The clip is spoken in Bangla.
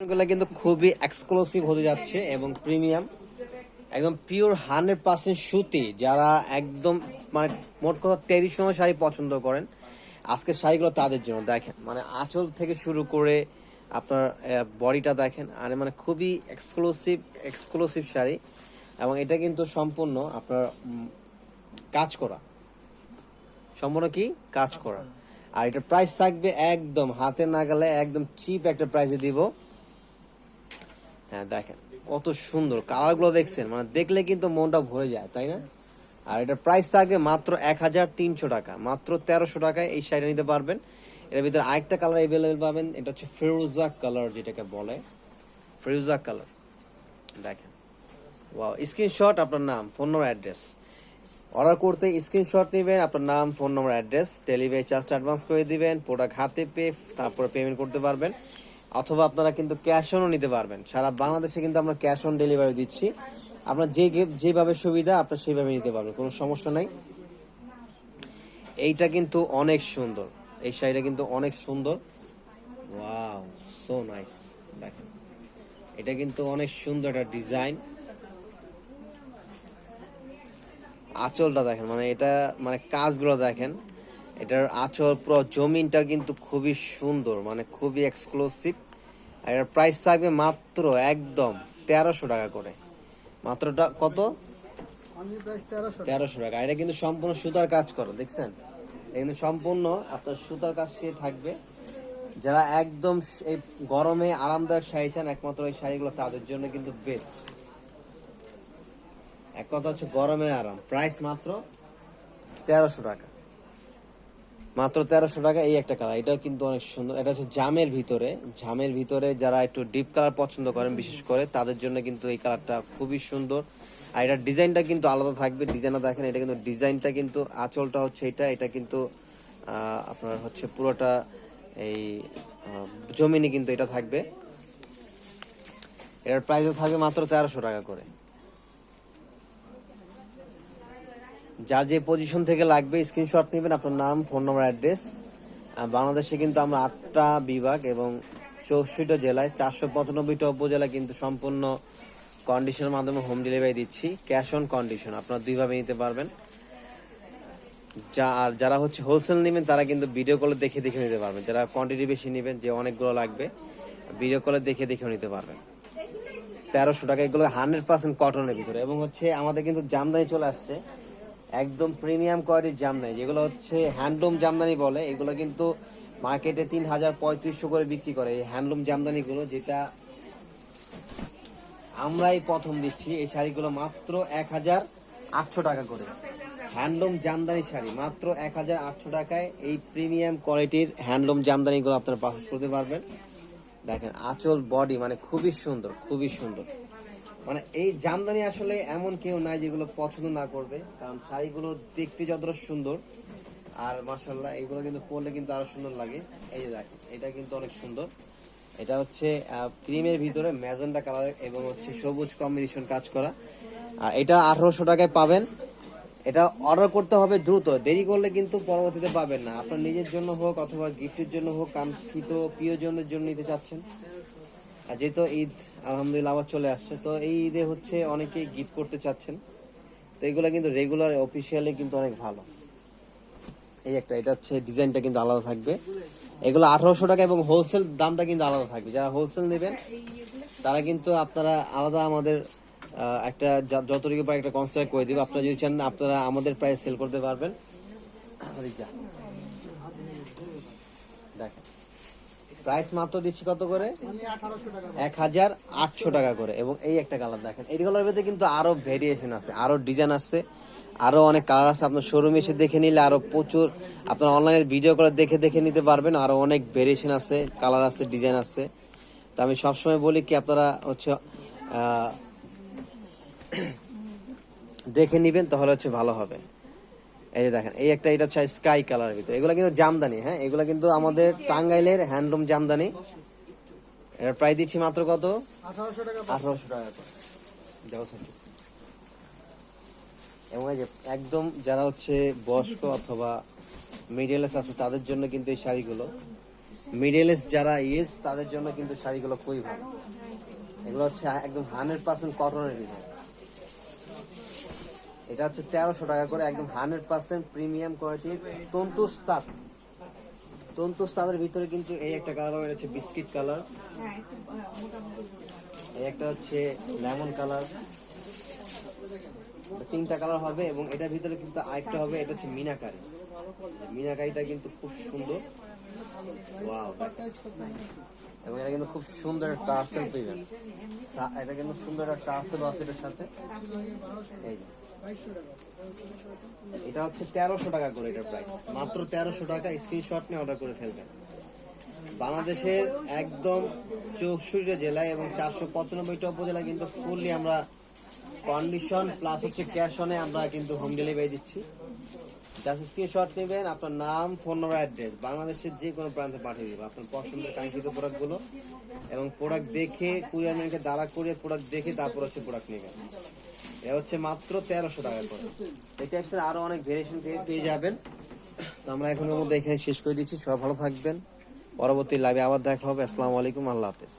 কিন্তু খুবই এক্সক্লুসিভ হতে যাচ্ছে এবং প্রিমিয়াম একদম পিওর হান্ড্রেড পার্সেন্ট সুতি, যারা একদম মানে মোট কথা ট্রেডিশনাল শাড়ি পছন্দ করেন, আজকের শাড়িগুলো তাদের জন্য। দেখেন মানে আঁচল থেকে শুরু করে আপনার বডিটা দেখেন, আর মানে খুবই এক্সক্লুসিভ এক্সক্লুসিভ শাড়ি এবং এটা কিন্তু সম্পূর্ণ আপনার কাজ করা। সম্পূর্ণ কি? কাজ করা। আর এটার প্রাইস থাকবে একদম হাতে নাগালে একদম চিপ একটা প্রাইসে দিব। হ্যাঁ দেখেন, কত সুন্দর কালারগুলো দেখছেন মানে দেখলে কিন্তু মনটা ভরে যায়, তাই না? আর এটার প্রাইস থাকবে মাত্র এক হাজার তিনশো টাকা, মাত্র তেরোশো টাকায় এই শাড়িটা নিতে পারবেন। এর ভিতরে আরেকটা কালার অ্যাভেলেবেল পাবেন, এটা হচ্ছে ফিরোজা কালার যেটাকে বলে। ফিরোজা কালার দেখেন। ওয়াও স্ক্রিনশট আপনার নাম ফোন নম্বর অ্যাড্রেস অর্ডার করতে স্ক্রিনশট নেবেন, আপনার নাম ফোন নম্বর অ্যাড্রেস ডেলিভারি চার্জটা অ্যাডভান্স করে দিবেন প্রোডাক্ট হাতে পেয়ে তারপরে পেমেন্ট করতে পারবেন। অথবা আপনারা কিন্তু ক্যাশ অনও নিতে পারবেন। সারা বাংলাদেশে কিন্তু আমরা ক্যাশ অন ডেলিভারি দিচ্ছি। আপনার যে যেভাবে সুবিধা, আপনার সেইভাবে নিতে পারবেন। কোনো সমস্যা নাই। এইটা কিন্তু অনেক সুন্দর। এই শাড়িটা কিন্তু অনেক সুন্দর। ওয়াও সো নাইস দেখেন। এটা কিন্তু অনেক সুন্দর একটা ডিজাইন। আঁচলটা দেখেন। মানে এটা মানে কাজগুলো দেখেন। এটার আঁচল পুরো জমিনটা কিন্তু খুবই সুন্দর মানে খুবই এক্সক্লুসিভ আর এটার প্রাইস থাকবে মাত্র একদম তেরোশো টাকা করে। মাত্রটা কত? তেরোশো টাকা। এটা কিন্তু সম্পূর্ণ সুতার কাজ করো দেখছেন? কিন্তু সম্পূর্ণ আপনার সুতার কাজ দিয়ে থাকবে। যারা একদম এই গরমে আরামদায়ক শাড়ি চান একমাত্র এই শাড়িগুলো তাদের জন্য কিন্তু বেস্ট এক কথা হচ্ছে গরমে আরাম। প্রাইস মাত্র তেরোশো টাকা। মাত্র তেরোশো টাকা এই একটা কালার এটাও কিন্তু অনেক সুন্দর। এটা হচ্ছে জামের ভিতরে। জামের ভিতরে যারা একটু ডিপ কালার পছন্দ করেন, বিশেষ করে, তাদের জন্য কিন্তু এই কালারটা খুবই সুন্দর। আর এটার ডিজাইনটা কিন্তু আলাদা থাকবে। ডিজাইনটা দেখেন, এটা কিন্তু ডিজাইনটা কিন্তু আঁচলটা হচ্ছে এটা। এটা কিন্তু আপনার হচ্ছে পুরোটা এই জমিনে কিন্তু এটা থাকবে। এটার প্রাইসও থাকবে মাত্র তেরোশো টাকা করে। যার যে পজিশন থেকে লাগবে স্ক্রিনশট নেবেন, আপনার নাম ফোন নম্বর অ্যাড্রেস বাংলাদেশে কিন্তু আমরা আটটা বিভাগ এবং চৌষট্টি জেলায় চারশো পঁচানব্বইটা উপজেলায় কিন্তু সম্পূর্ণ কন্ডিশনের মাধ্যমে হোম ডেলিভারি দিচ্ছি ক্যাশ অন কন্ডিশন আপনারা দুইভাবে নিতে পারবেন। যা, আর যারা হচ্ছে হোলসেল নেবেন, তারা কিন্তু ভিডিও কলে দেখে দেখে নিতে পারবেন। যারা কোয়ান্টিটি বেশি নেবেন, যে অনেকগুলো লাগবে ভিডিও কলে দেখে দেখেও নিতে পারবেন। তেরোশো টাকা এগুলো হান্ড্রেড পার্সেন্ট কটনের ভিতরে। এবং হচ্ছে আমাদের কিন্তু জামদানি চলে আসছে। একদম প্রিমিয়াম কোয়ালিটির জামদানি, যেগুলো হচ্ছে হ্যান্ডলুম জামদানি বলে, এগুলো কিন্তু মার্কেটে তিন হাজার পঁয়ত্রিশশো করে বিক্রি করে এই হ্যান্ডলুম জামদানিগুলো, যেটা আমরাই প্রথম দিচ্ছি। এই শাড়িগুলো মাত্র এক হাজার আটশো টাকা করে। হ্যান্ডলুম জামদানি শাড়ি, মাত্র এক হাজার আটশো টাকায় এই প্রিমিয়াম কোয়ালিটির হ্যান্ডলুম জামদানিগুলো আপনারা পারচেস করতে পারবেন। দেখেন, আঁচল বডি মানে খুবই সুন্দর খুবই সুন্দর। মানে এই জামদানি আসলে এমন কেউ নাই যেগুলো পছন্দ না করবে, কারণ শাড়িগুলো দেখতে যতটা সুন্দর, আর মাসাল্লাহ এগুলো কিন্তু পরলে কিন্তু আরও সুন্দর লাগে। এই যে দেখেন, এটা কিন্তু অনেক সুন্দর। এটা হচ্ছে ক্রিমের ভিতরে ম্যাজেন্ডা কালার এবং হচ্ছে সবুজ কম্বিনেশন কাজ করা। আর এটা আঠারোশো টাকায় পাবেন। এটা অর্ডার করতে হবে দ্রুত। দেরি করলে কিন্তু পরবর্তীতে পাবেন না। আপনার নিজের জন্য হোক অথবা গিফটের জন্য হোক, কাঙ্ক্ষিত প্রিয়জনের জন্য নিতে চাচ্ছেন। আর যেহেতু ঈদ, আলহামদুলিল্লাহ আবার চলে আসছে, তো এই ঈদে হচ্ছে অনেকেই গিফট করতে চাচ্ছেন। তো এগুলো কিন্তু রেগুলার অফিসিয়ালি কিন্তু অনেক ভালো। এই একটা, এটা হচ্ছে ডিজাইনটা কিন্তু আলাদা থাকবে। এগুলো আঠারোশো টাকা এবং হোলসেল দামটা কিন্তু আলাদা থাকবে। যারা হোলসেল নেবেন, তারা কিন্তু আপনারা আলাদা আমাদের একটা যতটুকু পারে একটা কনসিডার করে দিবে। আপনারা যদি চান, আপনারা আমাদের প্রাইস সেল করতে পারবেন। দেখেন প্রাইস মাত্র দিচ্ছি কত করে? এক হাজার আটশো টাকা করে এবং এই একটা কালার দেখেন। এই কালার ভিতরে কিন্তু আরও ভেরিয়েশন আছে, আরও ডিজাইন আছে, আরও অনেক কালার আছে। আপনার শোরুমে এসে দেখে নিলে আরও প্রচুর, আপনার অনলাইনে ভিডিও করে দেখে দেখে নিতে পারবেন। আরও অনেক ভেরিয়েশন আছে কালার আছে ডিজাইন আছে। তো আমি সবসময় বলি কি, আপনারা হচ্ছে দেখে নিবেন, তাহলে হচ্ছে ভালো হবে। এই যে দেখেন এই একটা এটা হচ্ছে স্কাই কালার ভিতরে। এগুলো কিন্তু জামদানি হ্যাঁ? এগুলো কিন্তু আমাদের টাঙ্গাইলের হ্যান্ডলুম জামদানি। এর প্রায় দিচ্ছি মাত্র কত? আঠারোশো টাকা আঠারোশো টাকা এবং এই যে একদম যারা হচ্ছে বয়স্ক অথবা মিডিয়ালেস আছে তাদের জন্য কিন্তু এই শাড়িগুলো। মিডল এজ যারা ইয়েস তাদের জন্য কিন্তু শাড়িগুলো খুবই ভালো। এগুলো হচ্ছে একদম হান্ড্রেড পার্সেন্ট কটনের ডিজাইন এটা হচ্ছে তেরোশো টাকা করে একদম হান্ড্রেড পার্সেন্ট প্রিমিয়াম কোয়ালিটির তন্তুস তাঁত তন্তুস তাঁতের ভিতরে কিন্তু এই একটা কালার এটা হচ্ছে বিস্কিট কালার হ্যাঁ আহ, মোটামুটি এই একটা হচ্ছে লেমন কালার তিনটা কালার হবে এবং এটার ভিতরে কিন্তু আরেকটা হবে এটা হচ্ছে মিনাকারি। মিনাকারিটা কিন্তু খুব সুন্দর। এবং এটা কিন্তু খুব সুন্দর একটা টার্সেল সা- এটা কিন্তু সুন্দর একটা টার্সেল আছে এটার সাথে। এই। এটা হচ্ছে তেরোশো টাকা করে এটার প্রাইস মাত্র তেরোশো টাকা স্ক্রিনশট নিয়ে অর্ডার করে ফেলবেন। বাংলাদেশের একদম চৌষট্টি জেলায় এবং চারশো পঁচানব্বইটা উপজেলায় কিন্তু ফুললি আমরা কন্ডিশন প্লাস হচ্ছে ক্যাশ অনে আমরা কিন্তু হোম ডেলিভারি দিচ্ছি। জাস্ট স্ক্রিনশট নেবেন, আপনার নাম ফোন নম্বর অ্যাড্রেস বাংলাদেশের যে কোনো প্রান্তে পাঠিয়ে দেবো আপনার পছন্দের কাঙ্ক্ষিত প্রোডাক্টগুলো এবং প্রোডাক্ট দেখে কুরিয়ার ম্যানকে দাঁড়া করে প্রোডাক্ট দেখে তারপর হচ্ছে প্রোডাক্ট নেবেন। এটা হচ্ছে মাত্র তেরোশো টাকা করে এই টাইপসের আরও অনেক ভেরিয়েশন পেয়ে যাবেন। তো আমরা এখনের মধ্যে এখানে শেষ করে দিচ্ছি। সবাই ভালো থাকবেন। পরবর্তী লাইভে আবার দেখা হবে। আসসালামু আলাইকুম। আল্লাহ হাফেজ।